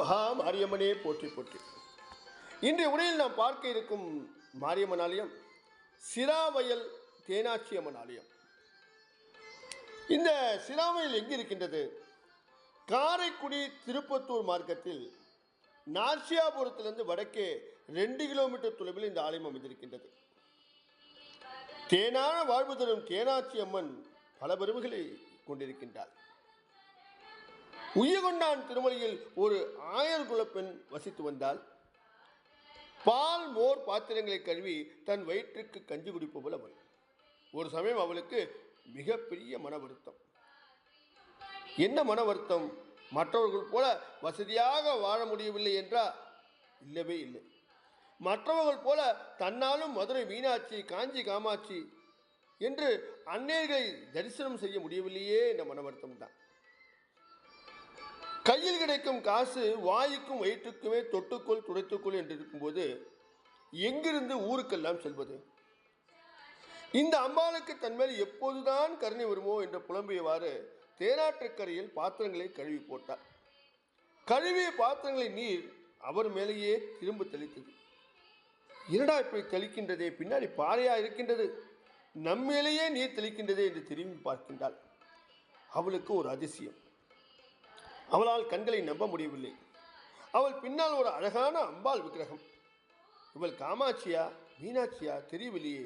மகா மாரியம்மனே போற்றி போற்றி. இன்றைய உரையில் நாம் பார்க்க இருக்கும் மாரியம்மன் ஆலயம் சிராவயல் தேனாட்சி அம்மன் ஆலயம் இந்த சிராவயல் எங்கே இருக்கின்றது? காரைக்குடி திருப்பத்தூர் மார்க்கத்தில் நார்சியாபுரத்திலிருந்து வடக்கே ரெண்டு கிலோமீட்டர் தொலைவில் இந்த ஆலயம் அமைந்திருக்கின்றது. தேனான வாழ்வு தரும் தேனாட்சி அம்மன் பல பெருமைகளை கொண்டிருக்கின்றார். உய்யகொண்டான் திருமலையில் ஒரு ஆயர் குலப்பெண் வசித்து வந்தால் பால் மோர் பாத்திரங்களை கழுவி தன் வயிற்றுக்கு கஞ்சி குடிப்பவள் அவள். ஒரு சமயம் அவளுக்கு மிகப்பெரிய மன வருத்தம் என்ன மன வருத்தம் மற்றவர்கள் போல வசதியாக வாழ முடியவில்லை என்றா? இல்லவே இல்லை. மற்றவர்கள் போல தன்னாலும் மதுரை மீனாட்சி காஞ்சி காமாட்சி என்று அன்னையர்களை தரிசனம் செய்ய முடியவில்லையே என்ற மன வருத்தம் தான் கையில் கிடைக்கும் காசு வாய்க்கும் வயிற்றுக்குமே தொட்டுக்கொள் துடைத்துக்கொள் என்று இருக்கும்போது எங்கிருந்து ஊருக்கெல்லாம் செல்வது? இந்த அம்பாளுக்கு தன்மேல் எப்போதுதான் கருணை வருமோ என்று புலம்பியவாறு தேராற்றுக்கரையில் பாத்திரங்களை கழுவி போட்டார் கழுவிய பாத்திரங்களை நீர் அவர் மேலேயே திரும்ப தெளித்தது. இரடா இப்படி தெளிக்கின்றதே? பின்னாடி பாறையா இருக்கின்றது. நம்மேலேயே நீர் தெளிக்கின்றதே என்று திரும்பி பார்க்கின்றாள். அவளுக்கு ஒரு அதிசயம். அவளால் கண்களை நம்ப முடியவில்லை. அவள் பின்னால் ஒரு அழகான அம்பாள் விக்கிரகம். இவள் காமாட்சியா மீனாட்சியா தெரியவில்லையே.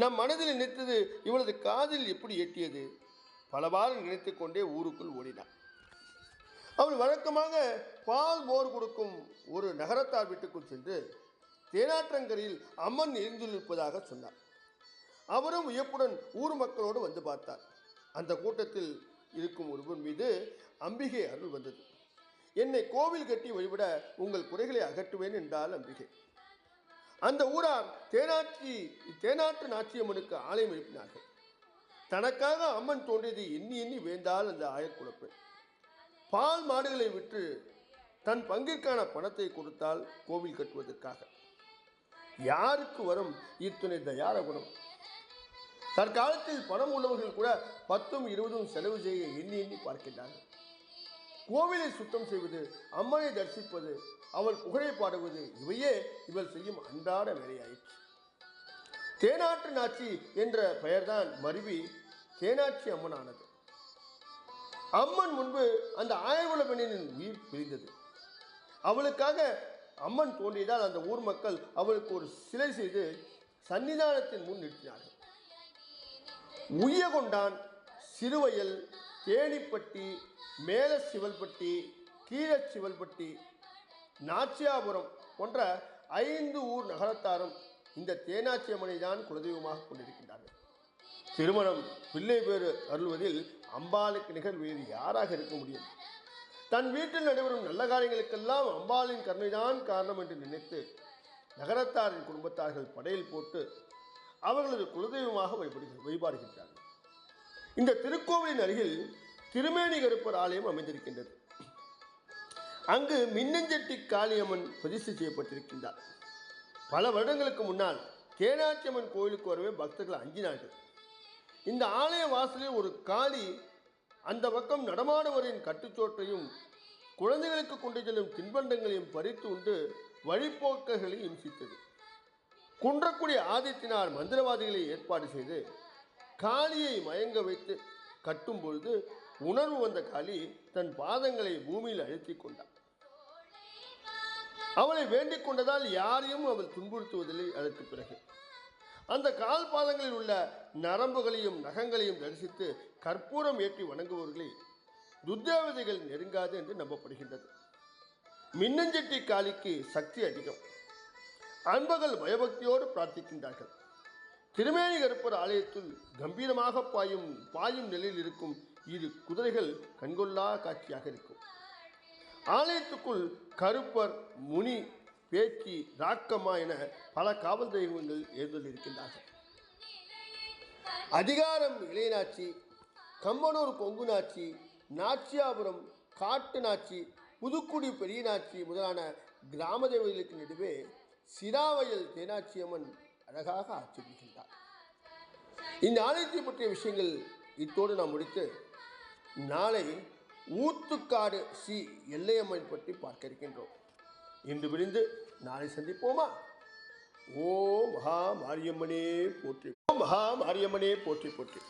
நம் மனதில் நினைத்தது இவளது காதில் எப்படி எட்டியது? பலவாறு நினைத்து கொண்டே ஊருக்குள் ஓடினாள். அவள் வழக்கமாக பால் மோர் கொடுக்கும் ஒரு நகரத்தார் வீட்டுக்குள் சென்று தேனாற்றங்கரையில் அம்மன் இருந்திருப்பதாக சொன்னார் அவரும் வியப்புடன் ஊர் மக்களோடு வந்து பார்த்தார். அந்த கூட்டத்தில் இருக்கும் ஒருவர் மீது அம்பிகை அருள் வந்தது. என்னை கோவில் கட்டி வழிபட உங்கள் குறைகளை அகற்றுவேன் என்றால் அம்பிகை. அந்த ஊரார் தேனாட்சி தேனாட்டு நாச்சியம்மனுக்கு ஆலயம் எழுப்பினார்கள். தனக்காக அம்மன் தோன்றியதை எண்ணி எண்ணி வேந்தால் அந்த ஆயக்குழப்பெண் பால் மாடுகளை விற்று தன் பங்கிற்கான பணத்தை கொடுத்தால் கோவில் கட்டுவதற்காக. யாருக்கு வரும் இத்துணை தயார குணம் தற்காலத்தில் பணம் உள்ளவர்கள் கூட பத்தும் இருபதும் செலவு செய்ய எண்ணி எண்ணி பார்க்கின்றார்கள். கோவிலை சுத்தம் செய்வது அம்மனை தரிசிப்பது அவள் புகழை பாடுவது இவையே இவள் செய்யும் அன்றாட வேலையாயிற்று. தேனாற்று நாச்சி என்ற பெயர்தான் மருவி தேனாட்சி அம்மனானது. அம்மன் முன்பு அந்த ஆயர்குல பெண்ணின் உயிர் பிரிந்தது. அவளுக்காக அம்மன் தோன்றியதால் அந்த ஊர் மக்கள் அவளுக்கு ஒரு சிலை செய்து சன்னிதானத்தின் முன் நிறுத்தினார்கள். உய்யகொண்டான் சிறுவயல் தேனிப்பட்டி மேல சிவல்பட்டி கீழ சிவல்பட்டி நாச்சியாபுரம் போன்ற ஐந்து ஊர் நகரத்தாரும் இந்த தேனாச்சி தான் குலதெய்வமாக கொண்டிருக்கின்றார்கள். திருமணம் பிள்ளை பேறு அருள்வதில் அம்பாளுக்கு நிகழ்வு வேறு யாராக இருக்க முடியும்? தன் வீட்டில் நடைபெறும் நல்ல காரியங்களுக்கெல்லாம் அம்பாளின் கருணைதான் காரணம் என்று நினைத்து நகரத்தாரின் குடும்பத்தார்கள் படையில் போட்டு அவர்களது குலதெய்வமாக வழிபடு வழிபாடுகின்றார்கள். இந்த திருக்கோவிலின் அருகில் திருமேனி கருப்பர் ஆலயம் அமைந்திருக்கின்றது. அங்கு மின்னஞ்செட்டி காளியம்மன் பிரதிஷ்டை செய்யப்பட்டிருக்கின்றார். பல வருடங்களுக்கு முன்னால் கேனாட்சியம்மன் கோயிலுக்கு வரவே பக்தர்கள் அஞ்சினார்கள். இந்த ஆலய வாசலில் ஒரு காளி அந்த பக்கம் நடமாடுவரின் கட்டுச்சோட்டையும் குழந்தைகளுக்கு கொண்டு செல்லும் தின்பண்டங்களையும் பறித்து உண்டு வழிப்போக்கர்களை இம்சித்தது. குன்றக்குடி ஆதித்தினார் மந்திரவாதிகளை ஏற்பாடு செய்து காளியை மயங்க வைத்து கட்டும் பொழுது உணர்வு வந்த காளி தன் பாதங்களை பூமியில் அழுத்திக் கொண்டார் அவளை வேண்டிக் கொண்டதால் யாரையும் அவள் துன்புறுத்துவதில்லை. அதற்கு பிறகு அந்த கால் பாதங்களில் உள்ள நரம்புகளையும் நகங்களையும் தரிசித்து கற்பூரம் ஏற்றி வணங்குபவர்களை துர்தேவதைகள் நெருங்காது என்று நம்பப்படுகின்றது. மின்னஞ்செட்டி காளிக்கு சக்தி அதிகம். அன்பர்கள் பயபக்தியோடு பிரார்த்திக்கின்றார்கள். திருமேனி கருப்பர் ஆலயத்தில் கம்பீரமாக பாயும் பாயும் நிலையில் இருக்கும் இரு குதிரைகள் கண்கொள்ளா காட்சியாக இருக்கும். ஆலயத்துக்குள் கருப்பர் முனி பேச்சி ராக்கம்மா என பல காவல் தெய்வங்கள் எழுந்தள்ளிருக்கின்றார்கள் அதிகாரம் இளையநாச்சி கம்பனூர் கொங்கு நாச்சி நாச்சியாபுரம் காட்டு நாச்சி புதுக்குடி பெரிய நாச்சி முதலான கிராம தேவதைகளுக்கு நடுவே சிராவயல் தேனாட்சியம்மன் அழகாக ஆட்சிபிக்கின்றார். இந்த ஆலயத்தை பற்றிய விஷயங்கள் இத்தோடு நாம் முடித்து நாளை ஊத்துக்காடு சி எல்லையம்மன் பற்றி பார்க்க இருக்கின்றோம். இன்று விரிந்து நாளை சந்திப்போமா? ஓ மகா மாரியம்மனே போற்றி ஓ மகா மாரியம்மனே போற்றி போற்றி.